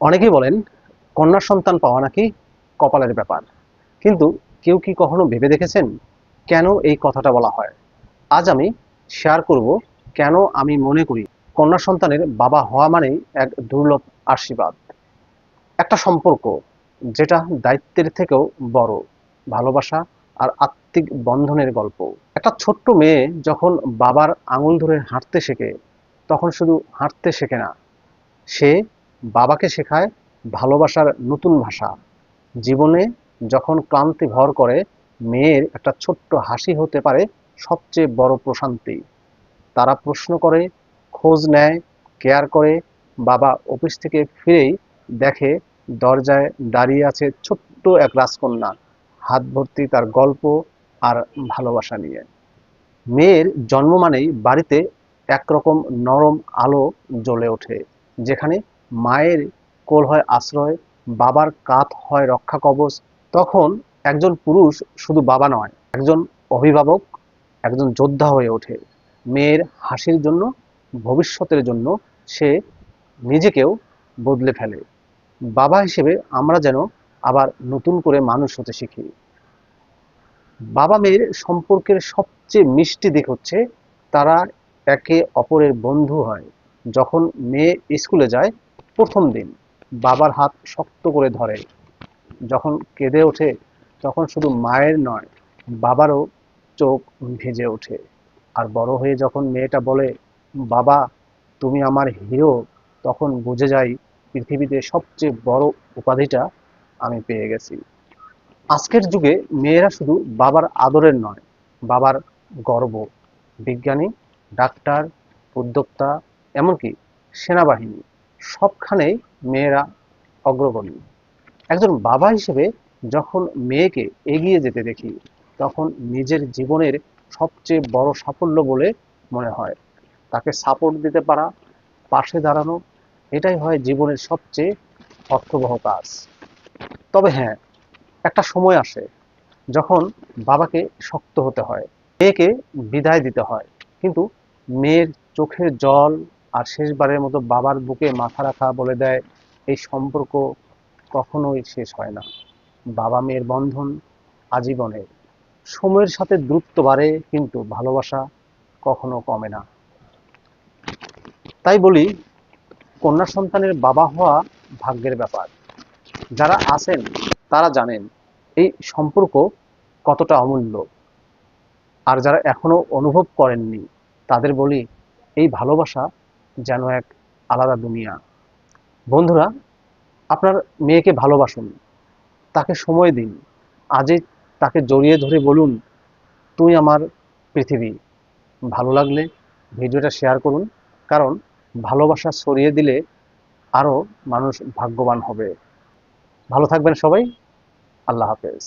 অনেকেই বলেন কন্যা সন্তান পাওয়া নাকি কপালের ব্যাপার। কিন্তু কেউ কি কখনো ভেবে দেখেছেন কেন এই কথাটা বলা হয়? আজ আমি শেয়ার করব কেন আমি মনে করি কন্যা সন্তানের বাবা হওয়া মানেই এক দুর্লভ আশীর্বাদ। একটা সম্পর্ক যেটা দায়িত্বের থেকেও বড়, ভালোবাসা আর আত্মিক বন্ধনের গল্প। একটা ছোট্ট মেয়ে যখন বাবার আঙুল ধরে হাঁটতে শেখে, তখন শুধু হাঁটতে শেখে না, সে বাবাকে শেখায় ভালোবাসার নতুন ভাষা। জীবনে যখন ক্লান্তি ভর করে, মেয়ের একটা ছোট্ট হাসি হতে পারে সবচেয়ে বড় প্রশান্তি। তারা প্রশ্ন করে, খোঁজ নেয়, কেয়ার করে, বাবা অফিস থেকে ফিরেই দেখে দরজায় দাঁড়িয়ে আছে ছোট্ট এক রাজকন্যা, হাত ভর্তি তার গল্প আর ভালোবাসা নিয়ে। মেয়ের জন্ম মানেই বাড়িতে একরকম নরম আলো জ্বলে ওঠে, যেখানে মায়ের কোল হয় আশ্রয়, বাবার কাত হয় রক্ষা কবচ, তখন একজন পুরুষ শুধু বাবা নয়, একজন অভিভাবক, একজন যোদ্ধা হয়ে ওঠে। মেয়ের হাসির জন্য, ভবিষ্যতের জন্য সে নিজেকেও বদলে ফেলে। বাবা হিসেবে আমরা যেন আবার নতুন করে মানুষ হতে শিখি। বাবা মেয়ের সম্পর্কের সবচেয়ে মিষ্টি দিক হচ্ছে, তারা একে অপরের বন্ধু হয়। যখন মেয়ে স্কুলে যায় প্রথম দিন বাবার হাত শক্ত করে ধরে। যখন কেঁদে ওঠে, তখন শুধু মায়ের নয়, বাবারও চোখ ভেজে ওঠে। আর বড় হয়ে যখন মেয়েটা বলে, বাবা, তুমি আমার হিরো, তখন বুঝে যাই পৃথিবীতে সবচেয়ে বড় উপাধিটা আমি পেয়ে গেছি। আজকের যুগে মেয়েরা শুধু বাবার আদরের নয়, বাবার গর্ব, বিজ্ঞানী, ডাক্তার, উদ্যোক্তা, এমনকি সেনাবাহিনী। সবখানেই মেয়েরা অগ্রগণ্য। একজন বাবা হিসেবে যখন মেয়েকে এগিয়ে যেতে দেখি, তখন নিজের জীবনের সবচেয়ে বড় সাফল্য বলে মনে হয়। তাকে সাপোর্ট দিতে পারা, পাশে দাঁড়ানো, এটাই হয় জীবনের সবচেয়ে অর্থবহ কাজ। তবে হ্যাঁ একটা সময় আসে যখন বাবাকে শক্ত হতে হয়, মেয়েকে বিদায় দিতে হয়। কিন্তু মেয়ের চোখের জল আর শেষবারের মতো বাবার বুকে মাথা রাখা বলে দেয়, এই সম্পর্ক কখনোই শেষ হয় না। বাবা মেয়ের বন্ধন আজীবনের। সময়ের সাথে দ্রুত বাড়ে, কিন্তু ভালোবাসা কখনো কমে না। তাই বলি, কন্যা সন্তানের বাবা হওয়া ভাগ্যের ব্যাপার। যারা আছেন, তারা জানেন, এই সম্পর্ক কতটা অমূল্য। আর যারা এখনও অনুভব করেননি, তাদের বলি, এই ভালোবাসা যেন এক আলাদা দুনিয়া। বন্ধুরা, আপনার মেয়েকে ভালোবাসুন, তাকে সময় দিন, আজই তাকে জড়িয়ে ধরে বলুন, তুই আমার পৃথিবী। ভালো লাগলে ভিডিওটা শেয়ার করুন, কারণ ভালোবাসা ছড়িয়ে দিলে আরও মানুষ ভাগ্যবান হবে। ভালো থাকবেন সবাই। আল্লাহ হাফেজ।